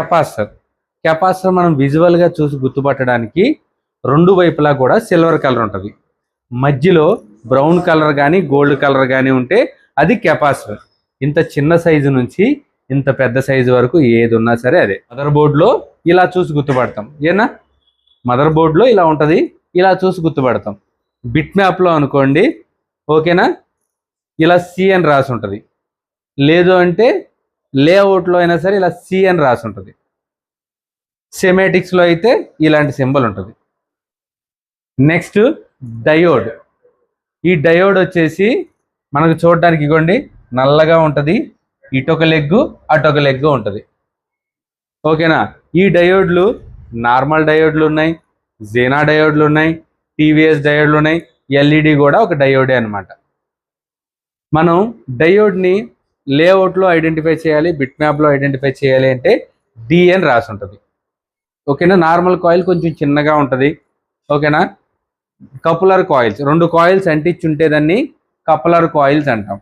Capacitor. Capacitor మనం విజువల్గా చూసి గుర్తుపట్టడానికి రెండు వైపులా కూడా సిల్వర్ కలర్ ఉంటుంది. మధ్యలో బ్రౌన్ కలర్ కానీ గోల్డ్ కలర్ కానీ ఉంటే అది కెపాసిటర్. ఇంత చిన్న సైజు నుంచి ఇంత పెద్ద సైజు వరకు ఏది ఉన్నా సరే అదే. మదర్ బోర్డులో ఇలా చూసి గుర్తుపడతాం. ఏనా? మదర్ బోర్డులో ఇలా ఉంటుంది. ఇలా చూసి గుర్తుపడతాం. బిట్ మ్యాప్లో అనుకోండి ఓకేనా? ఇలా సి అని రాసి ఉంటుంది. లేదు అంటే లేఅవుట్లో అయినా సరే ఇలా సి అని రాసి ఉంటుంది. సెమెటిక్స్లో అయితే ఇలాంటి సింబల్ ఉంటుంది. Next diode. ఈ డయోడ్ వచ్చేసి మనకు చూడడానికి ఇగోండి నల్లగా ఉంటుంది ఇటొక లెగ్గు అటొక లెగ్గు ఉంటుంది. ఓకేనా? ఈ డయోడ్లు నార్మల్ డయోడ్లు ఉన్నాయి జీనా డయోడ్లు ఉన్నాయి టీవీఎస్ డయోడ్లు ఉన్నాయి ఎల్ఈడి కూడా ఒక డయోడే అనమాట మనం డయోడ్ని లేఅవుట్లో ఐడెంటిఫై చేయాలి బిట్ మ్యాప్లో ఐడెంటిఫై చేయాలి అంటే డి అని రాసి ఉంటుంది. ఓకేనా? నార్మల్ కాయిల్ కొంచెం చిన్నగా ఉంటుంది. ఓకేనా? కపులర్ కాయిల్స్ రెండు కాయిల్స్ అంటించి ఉంటే దాన్ని కపులర్ కాయిల్స్ అంటాం.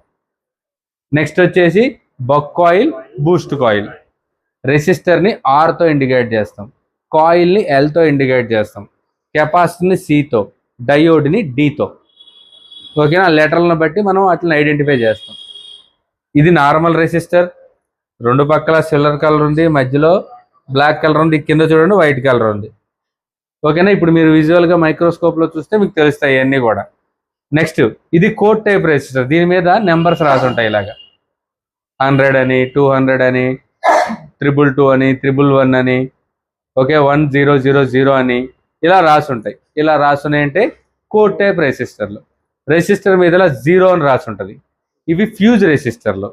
నెక్స్ట్ వచ్చేసి బక్ కాయిల్ బూస్ట్ కాయిల్. రెసిస్టర్ని ఆర్తో ఇండికేట్ చేస్తాం. కాయిల్ని ఎల్తో ఇండికేట్ చేస్తాం. కెపాసిటీని సితో డయోడ్ని డితో ఓకేనా? లెటర్లను బట్టి మనం వాటిని ఐడెంటిఫై చేస్తాం. ఇది నార్మల్ రెసిస్టర్. రెండు పక్కల సిల్వర్ కలర్ ఉంది మధ్యలో బ్లాక్ కలర్ ఉంది కింద చూడండి వైట్ కలర్ ఉంది. ఓకేనా? ఇప్పుడు మీరు విజువల్గా మైక్రోస్కోప్లో చూస్తే మీకు తెలుస్తాయి ఇవన్నీ కూడా. నెక్స్ట్ ఇది కోడ్ టైప్ రెసిస్టర్. దీని మీద నెంబర్స్ రాసి ఉంటాయి ఇలాగా. హండ్రెడ్ అని టూ హండ్రెడ్ అని త్రిబుల్ టూ అని త్రిబుల్ వన్ అని okay? One zero zero zero అని ఇలా రాసి ఉంటాయి. ఇలా రాసున్నాయంటే కోడ్ టైప్ రెసిస్టర్లు. రెసిస్టర్ మీద ఇలా జీరో అని రాసి ఉంటుంది. ఇవి ఫ్యూజ్ రెసిస్టర్లు.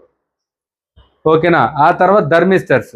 ఓకేనా? ఆ తర్వాత ధర్మిస్టర్స్